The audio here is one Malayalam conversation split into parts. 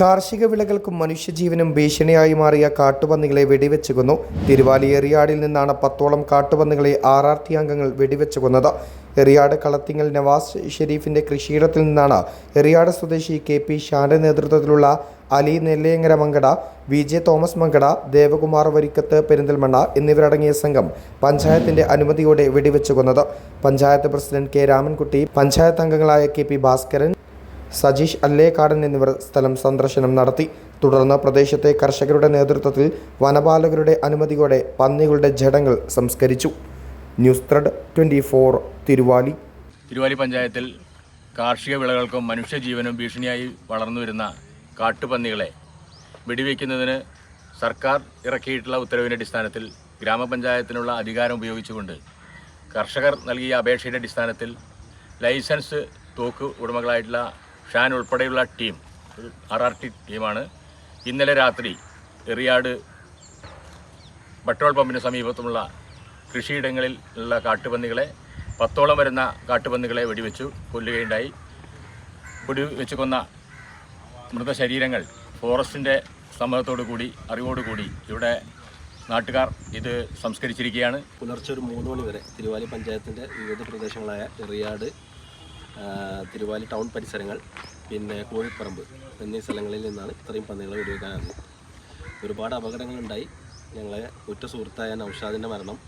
കാർഷിക വിളകൾക്കും മനുഷ്യജീവനും ഭീഷണിയായി മാറിയ കാട്ടുപന്നികളെ വെടിവെച്ച് കൊന്നു. തിരുവാലി എറിയാടിൽ നിന്നാണ് പത്തോളം കാട്ടുപന്നികളെ ആർ ആർ ടി അംഗങ്ങൾ വെടിവെച്ച് കൊന്നത്. എറിയാട് കളത്തിങ്ങൽ നവാസ് ഷെരീഫിന്റെ കൃഷിയിടത്തിൽ നിന്നാണ് എറിയാട് സ്വദേശി കെ പി ഷാന്റെ നേതൃത്വത്തിലുള്ള Ali Nellayangara Mankada V J Thomas Mankada Devakumar Varikkath Perinthalmanna എന്നിവരടങ്ങിയ സംഘം പഞ്ചായത്തിന്റെ അനുമതിയോടെ വെടിവെച്ചു കൊന്നത്. പഞ്ചായത്ത് പ്രസിഡന്റ് കെ രാമൻകുട്ടി പഞ്ചായത്ത് അംഗങ്ങളായ കെ പി ഭാസ്കരൻ സജീഷ് അല്ലേക്കാടൻ എന്നിവർ സ്ഥലം സന്ദർശനം നടത്തി. തുടർന്ന് പ്രദേശത്തെ കർഷകരുടെ നേതൃത്വത്തിൽ വനപാലകരുടെ അനുമതിയോടെ പന്നികളുടെ ജഡങ്ങൾ സംസ്കരിച്ചു. News thread twenty four Thiruvali. Thiruvali പഞ്ചായത്തിൽ കാർഷിക വിളകൾക്കും മനുഷ്യജീവനും ഭീഷണിയായി വളർന്നു വരുന്ന കാട്ടുപന്നികളെ വെടിവെക്കുന്നതിന് സർക്കാർ ഇറക്കിയിട്ടുള്ള ഉത്തരവിന്റെ അടിസ്ഥാനത്തിൽ ഗ്രാമപഞ്ചായത്തിനുള്ള അധികാരം ഉപയോഗിച്ചുകൊണ്ട് കർഷകർ നൽകിയ അപേക്ഷയുടെ അടിസ്ഥാനത്തിൽ ലൈസൻസ് തോക്ക് ഉടമകളായിട്ടുള്ള ഷാൻ ഉൾപ്പെടെയുള്ള ടീം ഒരു ആർ ആർ ടി ടീമാണ്. ഇന്നലെ രാത്രി എറിയാട് പെട്രോൾ പമ്പിന് സമീപത്തുമുള്ള കൃഷിയിടങ്ങളിൽ ഉള്ള കാട്ടുപന്നികളെ പത്തോളം വരുന്ന കാട്ടുപന്നികളെ വെടിവെച്ചു കൊല്ലുകയുണ്ടായി. വെടിവെച്ച് കൊന്ന മൃതശരീരങ്ങൾ ഫോറസ്റ്റിന്റെ സമ്മതത്തോടു കൂടി അറിവോടുകൂടി ഇവിടെ നാട്ടുകാർ ഇത് സംസ്കരിച്ചിരിക്കുകയാണ്. പുലർച്ചെ ഒരു മൂന്ന് മണി വരെ തിരുവാലി പഞ്ചായത്തിന്റെ വിവിധ പ്രദേശങ്ങളായ എറിയാട് തിരുവാലി ടൗൺ പരിസരങ്ങൾ പിന്നെ കോഴിപ്പറമ്പ് എന്നീ സ്ഥലങ്ങളിൽ നിന്നാണ് ഇത്രയും പന്നികളെ വെടിവെക്കാനായത്. ഒരുപാട് അപകടങ്ങളുണ്ടായി. ഞങ്ങളെ ഉറ്റ സുഹൃത്തായ നൗഷാദിന്റെ മരണം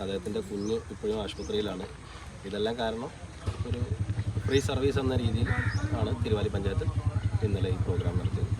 അദ്ദേഹത്തിന്റെ കുഞ്ഞ് ഇപ്പോഴും ആശുപത്രിയിലാണ്. ഇതെല്ലാം കാരണം ഒരു ഫ്രീ സർവീസ് എന്ന രീതിയിൽ ആണ് തിരുവാലി പഞ്ചായത്ത് ഇന്നലെ ഈ പ്രോഗ്രാം നടത്തിയത്.